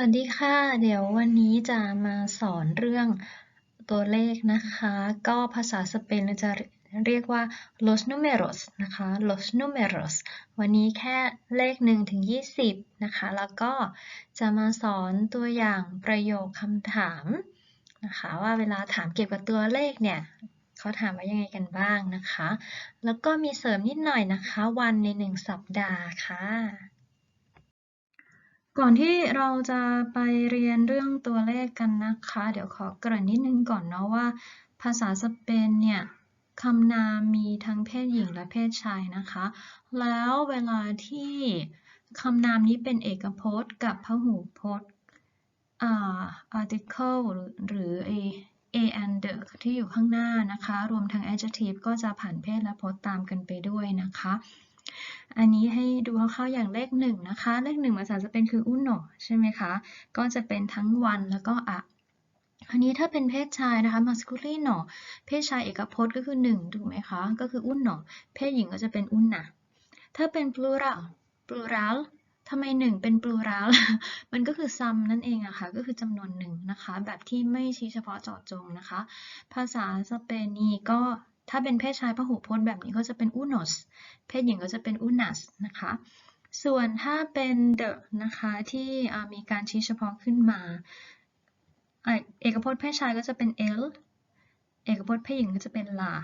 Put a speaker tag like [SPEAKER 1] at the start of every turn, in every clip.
[SPEAKER 1] วัสดีค่ะ เดี๋ยววันนี้จะมาสอนเรื่องตัวเลขนะคะ ก็ภาษาสเปนเราจะเรียกว่า los números นะคะ los números วันนี้แค่เลข1ถึง20 นะคะ แล้วก็จะมาสอนตัวอย่างประโยคคำถามนะคะ ว่าเวลาถามเกี่ยวกับตัวเลขเนี่ยเขาถามว่ายังไงกันบ้างนะคะ แล้วก็มีเสริมนิดหน่อยนะคะ วันใน 1 สัปดาห์ค่ะ ก่อนที่เราจะไปเรียนเรื่องตัวเลขกันนะคะ เดี๋ยวขอเกริ่นนิดนึงก่อนเนาะว่า ภาษาสเปนเนี่ยคำนามมีทั้งเพศหญิงและเพศชายนะคะ แล้วเวลาที่คำนามนี้เป็นเอกพจน์ กับพหูพจน์อ่า article หรือ a a and the ที่อยู่ข้างหน้านะคะ รวมทั้ง adjective ก็จะผ่านเพศและพจน์ตามกันไปด้วยนะคะ อันนี้ให้ดูคร่าวๆอย่างเลขหนึ่งนะคะ เลขหนึ่งภาษาจะเป็นคือ uno ใช่ไหมคะ ก็จะเป็นทั้งวันแล้วก็อะอันนี้ถ้าเป็นเพศชายนะคะ masculino เพศชายเอกพจน์ก็คือ1ถูกไหมคะ ก็คือ uno เพศหญิงก็จะเป็น una ถ้าเป็น plural plural ทำไมหนึ่งเป็น plural มันก็คือ sum นั่นเองอะค่ะ ก็คือจำนวนหนึ่งนะคะ แบบที่ไม่ชี้เฉพาะเจาะจงนะคะ ภาษาสเปนนีก็ ถ้าเป็นเพศชายพหูพจน์แบบนี้ก็จะเป็น unos เพศหญิงก็จะเป็น unas นะคะ ส่วนถ้าเป็น the นะคะที่มีการชี้เฉพาะขึ้นมา เอกพจน์เพศชายก็จะเป็น el เอกพจน์เพศหญิงก็จะเป็น la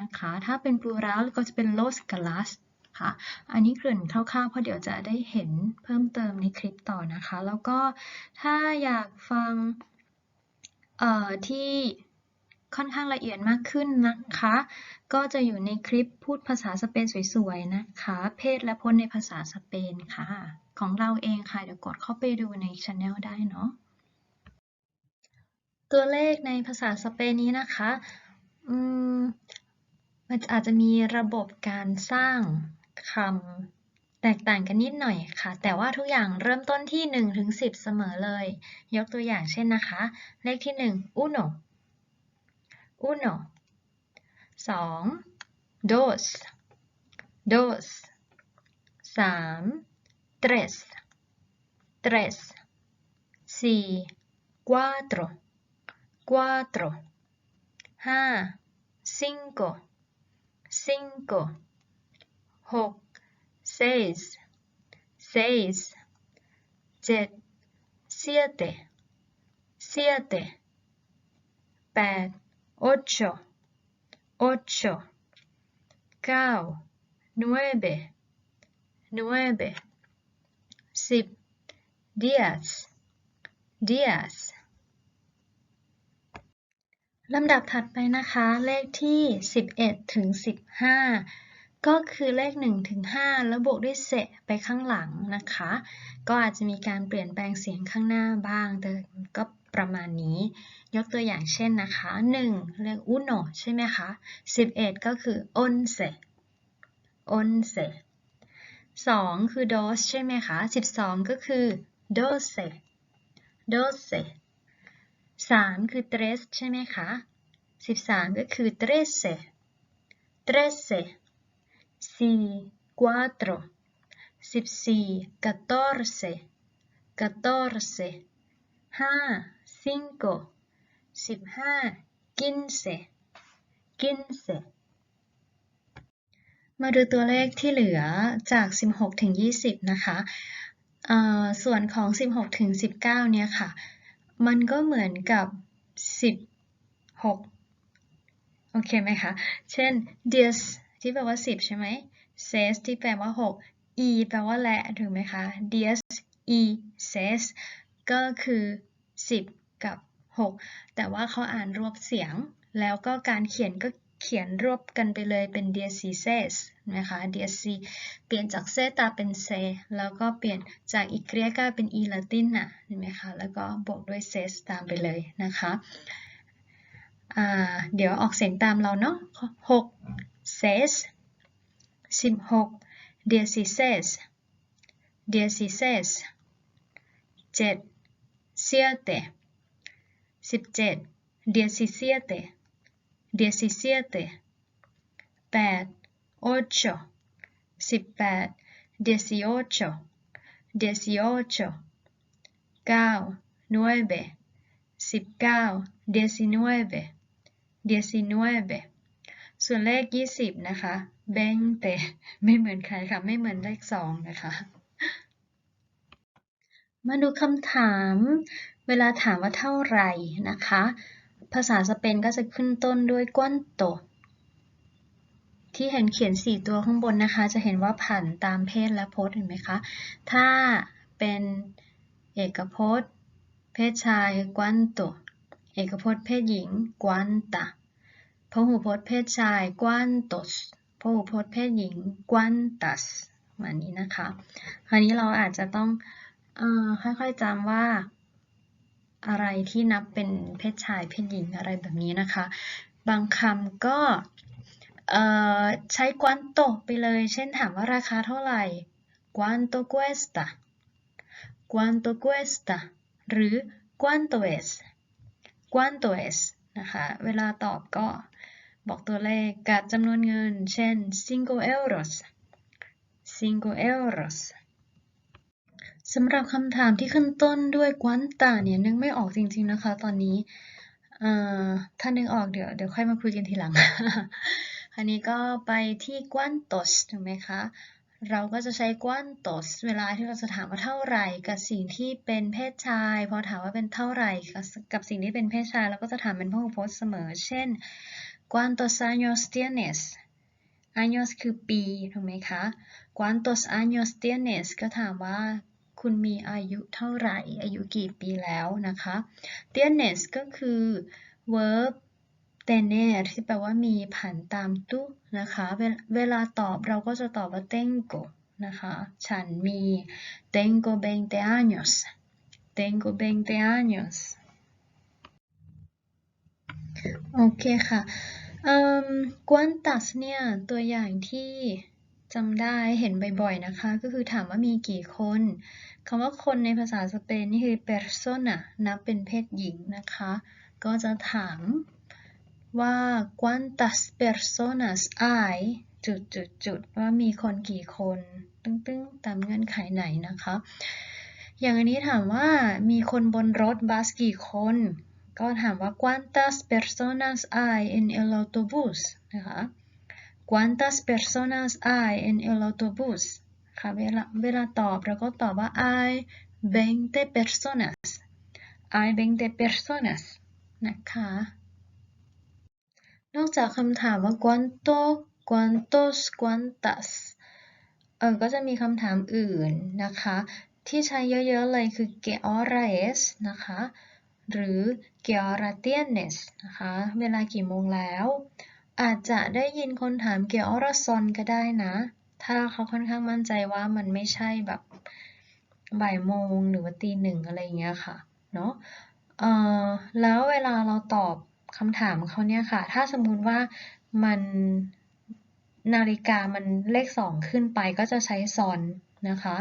[SPEAKER 1] นะคะ ถ้าเป็น plural ก็จะเป็น los กับ las ค่ะ อันนี้เกริ่นคร่าวๆ เพราะเดี๋ยวจะได้เห็นเพิ่มเติมในคลิปต่อนะคะ แล้วก็ถ้าอยากฟังที่ ค่อนข้างละเอียดมากขึ้นนะคะ ก็จะอยู่ในคลิปพูดภาษาสเปนสวยๆนะคะ เพศและพจน์ในภาษาสเปนค่ะ ของเราเองค่ะ เดี๋ยวกดเข้าไปดูในช anel ได้เนาะ ตัวเลขในภาษาสเปนนี้นะคะ อืม มันอาจจะมีระบบการสร้างคำแตกต่างกันนิดหน่อยค่ะ แต่ว่าทุกอย่างเริ่มต้นที่1ถึง10 เสมอเลย ยกตัวอย่างเช่นนะคะ เลขที่ 1 uno uno สอง dos dos สาม tres tres สี่ cuatro cuatro ห้า cinco cinco หก seis seis เจ็ด siete siete แปด ocho, ocho, cao, nueve, nueve, sip, diez, diez ลำดับถัดไปนะคะ เลขที่ 11 ถึง 15 ก็คือเลข 1 ถึง 5 แล้วบวกด้วยเศษไปข้างหลังนะคะ ก็อาจจะมีการเปลี่ยนแปลงเสียงข้างหน้าบ้าง แต่ก็ ประมาณนี้ ยกตัวอย่างเช่นนะคะ 1 เรียก uno ใช่ไหมคะ 11 ก็คือ once once 2คือ dos ใช่ไหมคะ 12 ก็คือ doce doce 3คือ tres ใช่ไหมคะ 13 ก็คือ trece trece 4 cuatro 14 catorce catorce 5 cinco สิบห้า quince quince มาดูตัวเลขที่เหลือจาก 16 ถึง 20 นะคะส่วนของ 16 ถึง 19 เนี่ยค่ะ มันก็เหมือนกับ 16 โอเคไหมคะ เช่น dies ที่แปลว่า 10 ใช่ไหม ses ที่แปลว่า 6 e แปลว่าและ ถูกไหมคะ dies e ses ก็คือ 10 กับ 6 แต่ว่าเขาอ่านรวบเสียง แล้วก็การเขียนก็เขียนรวบกันไปเลยเป็น d s c s นะคะ d s c เปลี่ยนจากเซตาเป็นเซแล้วก็เปลี่ยนจากอีเรียกาเป็นอีลาตินน่ะเห็นไหมคะ แล้วก็บวกด้วยเซสตามไปเลยนะคะเดี๋ยวออกเสียงตามเราเนาะหกเซสสิบหกเดียซีเซสเดียซีเซสเจ็ดเซีเต 17 diecisiete diecisiete 8 ocho 18 dieciocho dieciocho 9 nueve 19 diecinueve diecinueve ส่วนเลข 20 นะคะ เบ้งเตะไม่เหมือนใครค่ะ ไม่เหมือนเลข 2 นะคะ มาดูคำถาม เวลาถามว่าเท่าไหร่นะคะ ภาษาสเปนก็จะขึ้นต้นด้วย cuánto ที่เห็นเขียน 4 ตัวข้างบนนะคะ จะเห็นว่าผันตามเพศและพจน์เห็นไหมคะ ถ้าเป็นเอกพจน์ เพศชาย cuánto เอกพจน์เพศหญิง cuánta พหูพจน์เพศชาย cuántos พหูพจน์เพศหญิง cuántas มานี้นะคะ คราวนี้เราอาจจะต้องอค่อยๆจำว่า อะไรที่นับเป็นเพศชายเพศหญิงอะไรแบบนี้นะคะ บางคำก็ใช้ cuánto ไปเลย เช่นถามว่าราคาเท่าไหร่ cuánto cuesta cuánto cuesta หรือ cuánto es cuánto es นะคะ เวลาตอบก็บอกตัวเลขกับจำนวนเงิน เช่น cinco euros cinco euros สำหรับคำถามที่ขึ้นต้นด้วย cuánta เนี่ยนึกไม่ออกจริง ๆ นะคะตอนนี้ถ้านึกออกเดี๋ยวเดี๋ยวค่อยมาคุยกันทีหลัง อันนี้ก็ไปที่ cuántos ถูกไหมคะ เราก็จะใช้ cuántos เวลาที่เราจะถามว่าเท่าไหร่ กับสิ่งที่เป็นเพศชาย พอถามว่าเป็นเท่าไหร่กับกับสิ่งที่เป็นเพศชายเราก็จะถามเป็นพหูพจน์เสมอ เช่น cuántos años tienes años คือปีถูกไหมคะ cuántos años tienes ก็ถามว่า คุณมีอายุเท่าไหร่ อายุกี่ปีแล้วนะคะ tienes ก็คือ verb tener ที่แปลว่ามีผันตามตุนะคะ เวลเวลาตอบเราก็จะตอบว่า tengo นะคะ ฉันมี tengo veinte años tengo veinte años โอเคค่ะเอ่อ cuántas เนี่ย ตัวอย่างที่ จำได้เห็นบ่อยๆนะคะ ก็คือถามว่ามีกี่คนคำว่าคนในภาษาสเปนนี่คือ persona นับเป็นเพศหญิงนะคะ ก็จะถามว่า cuántas personas hay จุดจุดจุดว่ามีคนกี่คน ตึ้งๆตามเงื่อนไขไหนนะคะ อย่างอันนี้ถามว่ามีคนบนรถบัสกี่คน ก็ถามว่า cuántas personas hay en el autobús นะคะ cuántas personas hay en el autobús ค่ะเวลาเวลาตอบเราก็ตอบว่า hay veinte personas hay veinte personas นะคะ นอกจากคำถามว่า cuánto cuántos cuántas เออก็จะมีคำถามอื่นนะคะ ที่ใช้เยอะๆเลยคือ qué hora es นะคะ หรือ qué hora tienes นะคะ เวลากี่โมงแล้ว อาจจะได้ยินคนถาม qué hora son ก็ได้นะ ถ้าเขาค่อนข้างมั่นใจว่ามันไม่ใช่แบบบ่ายโมงหรือว่าตีหนึ่งอะไรอย่างเงี้ยค่ะ เนาะเอ่อแล้วเวลาเราตอบคำถามเขาเนี่ยค่ะ ถ้าสมมุติว่ามันนาฬิกามันเลขสองขึ้นไปก็จะใช้ son นะคะ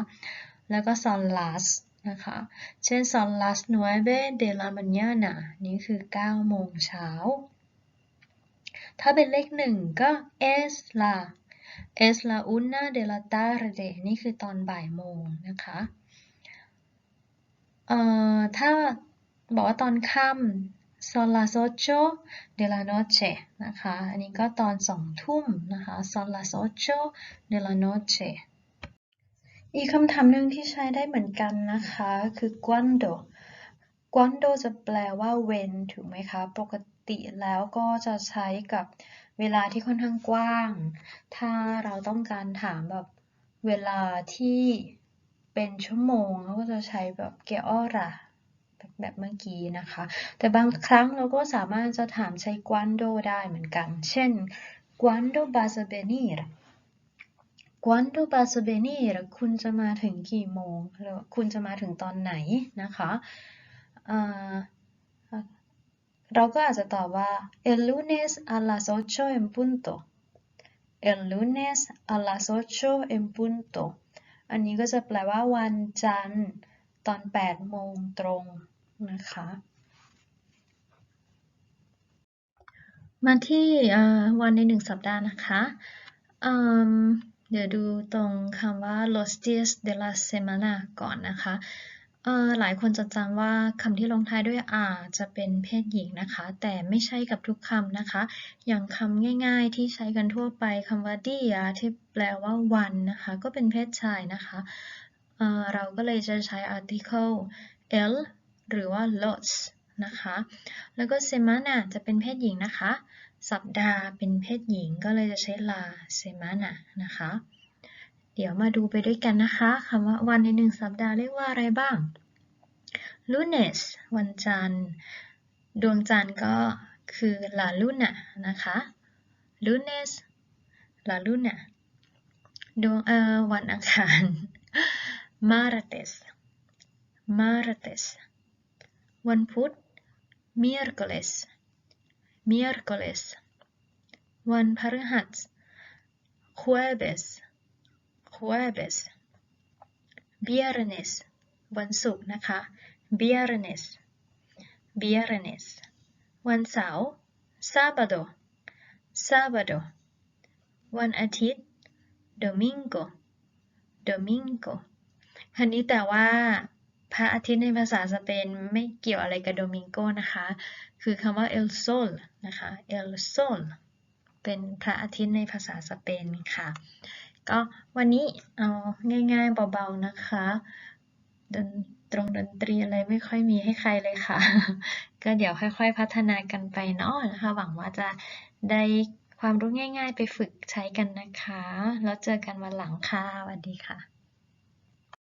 [SPEAKER 1] แล้วก็ son las นะคะ เช่น son las nueve de la mañana นี่คือ 9 โมงเช้า ถ้าเป็นเลขหนึ่งก็ es la es la una de la tarde นี่คือตอนบ่ายโมงนะคะเอ่อถ้าบอกว่าตอนค่ำ son las ocho de la noche นะคะ อันนี้ก็ตอนสองทุ่มนะคะ son las ocho de la noche อีกคำถามหนึ่งที่ใช้ได้เหมือนกันนะคะ คือ cuando cuando จะแปลว่า when ถูกไหมคะ ปกติ ติแล้วก็จะใช้กับเวลาที่ค่อนข้างกว้าง ถ้าเราต้องการถามแบบเวลาที่เป็นชั่วโมงเราก็จะใช้แบบ que hora แบบเมื่อกี้นะคะ แต่บางครั้งเราก็สามารถจะถามใช้ cuando ได้เหมือนกัน เช่น cuando vas a venir cuando vas a venir คุณจะมาถึงกี่โมงหรือคุณจะมาถึงตอนไหนนะคะ เราก็อาจจะตอบว่า el lunes a las ocho en punto el lunes a las ocho en punto อันนี้ก็จะแปลว่าวันจันทร์ตอน 8 โมงตรงนะคะ มาที่วันในหนึ่งสัปดาห์นะคะเดี๋ยวดูตรงคำว่า los días de la semana ก่อนนะคะ เอ่อหลายคนจะจำว่าคำที่ลงท้ายด้วย r จะเป็นเพศหญิงนะคะ แต่ไม่ใช่กับทุกคำนะคะ อย่างคำง่ายๆที่ใช้กันทั่วไปคำว่า dia ที่แปลว่าวันนะคะ ก็เป็นเพศชายนะคะเอ่อเราก็เลยจะใช้ article l หรือว่า los นะคะ แล้วก็ semana จะเป็นเพศหญิงนะคะ สัปดาห์เป็นเพศหญิงก็เลยจะใช้ la semana นะคะ เดี๋ยวมาดูไปด้วยกันนะคะคำว่าวันในหนึ่งสัปดาห์เรียกว่าอะไรบ้าง lunes วันจันทร์ ดวงจันทร์ก็คือ la luna นะคะ lunes la luna ดวงเอ่อวันอังคาร martes martes วันพุธ miércoles miércoles วันพฤหัส jueves jueves viernes วันศุกร์นะคะ viernes viernes วันเสาร์ sábado sábado วันอาทิตย์ domingo domingo คันนี้แต่ว่าพระอาทิตย์ในภาษาสเปนไม่เกี่ยวอะไรกับโดมิงโกนะคะ คือคำว่า el sol นะคะ el sol เป็นพระอาทิตย์ในภาษาสเปนค่ะ ก็วันนี้เอาง่ายๆเบาๆนะคะดนตรงดนตรีอะไรไม่ค่อยมีให้ใครเลยค่ะ ก็เดี๋ยวค่อยๆพัฒนากันไปเนาะนะคะ หวังว่าจะได้ความรู้ง่ายๆ ไปฝึกใช้กันนะคะ แล้วเจอกันวันหลังค่ะสวัสดีค่ะ